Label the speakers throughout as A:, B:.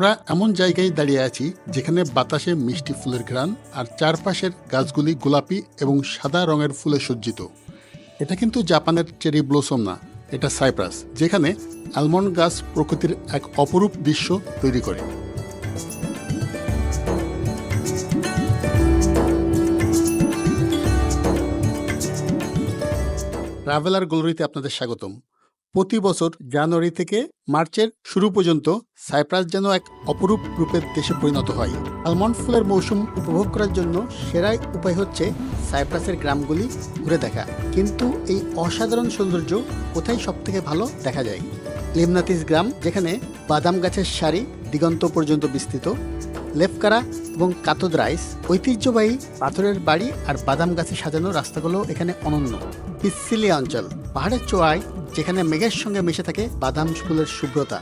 A: আমরা এমন জায়গায় দাঁড়িয়ে আছি যেখানে বাতাসে মিষ্টি ফুলের ঘ্রাণ আর চারপাশের গাছগুলি গোলাপি এবং সাদা রঙের ফুলে সজ্জিত। এটা কিন্তু জাপানের চেরি ব্লসম না, এটা সাইপ্রাস, যেখানে অ্যালমন্ড গাছ প্রকৃতির এক অপরূপ দৃশ্য তৈরি করে। ট্রাভেলার গ্যালারিতে আপনাদের স্বাগতম। প্রতি বছর জানুয়ারি থেকে মার্চের শুরু পর্যন্ত সাইপ্রাস যেন এক অপরূপ রূপের দেশে পরিণত হয়। আলমন্ড ফুলের মৌসুম উপভোগ করার জন্য সেরাই উপায় হচ্ছে সাইপ্রাসের গ্রামগুলি ঘুরে দেখা। কিন্তু এই অসাধারণ সৌন্দর্য কোথায় সব থেকে ভালো দেখা যায়? লিমনাতিস গ্রাম, যেখানে বাদাম গাছের সারি দিগন্ত পর্যন্ত বিস্তৃত। লেফকারা এবং কাতদ রাইস ঐতিহ্যবাহী পাথরের বাড়ি আর বাদাম গাছে সাজানো রাস্তাগুলো এখানে অনন্য। পিসিলি অঞ্চল। পাহাড়ের চোয়ায় যেখানে মেঘের সঙ্গে মিশে থাকে বাদাম ফুলের শুভ্রতা।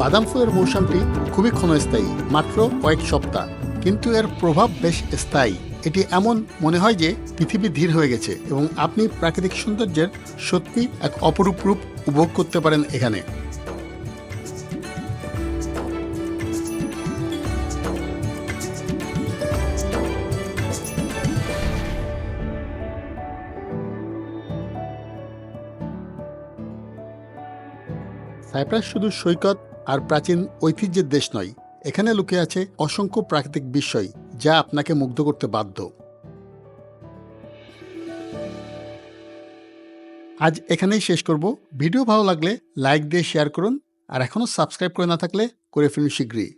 A: বাদাম ফুলের মৌসুমটি খুবই ক্ষণস্থায়ী, মাত্র কয়েক সপ্তাহ। কিন্তু এর প্রভাব বেশ স্থায়ী। এটি এমন মনে হয় যে পৃথিবী ধীর হয়ে গেছে এবং আপনি প্রাকৃতিক সৌন্দর্যের সত্যি এক অপরূপ রূপ উপভোগ করতে পারেন এখানে। সাইপ্রাস শুধু সৈকত আর প্রাচীন ঐতিহ্যের দেশ নয়। এখানে লুকে আছে অসংখ্য প্রাকৃতিক বিষয় যা আপনাকে মুগ্ধ করতে বাধ্য। আজ এখানেই শেষ করব। ভিডিও ভালো লাগলে লাইক দিয়ে শেয়ার করুন আর এখনও সাবস্ক্রাইব করে না থাকলে করে ফেলুন শীঘ্রই।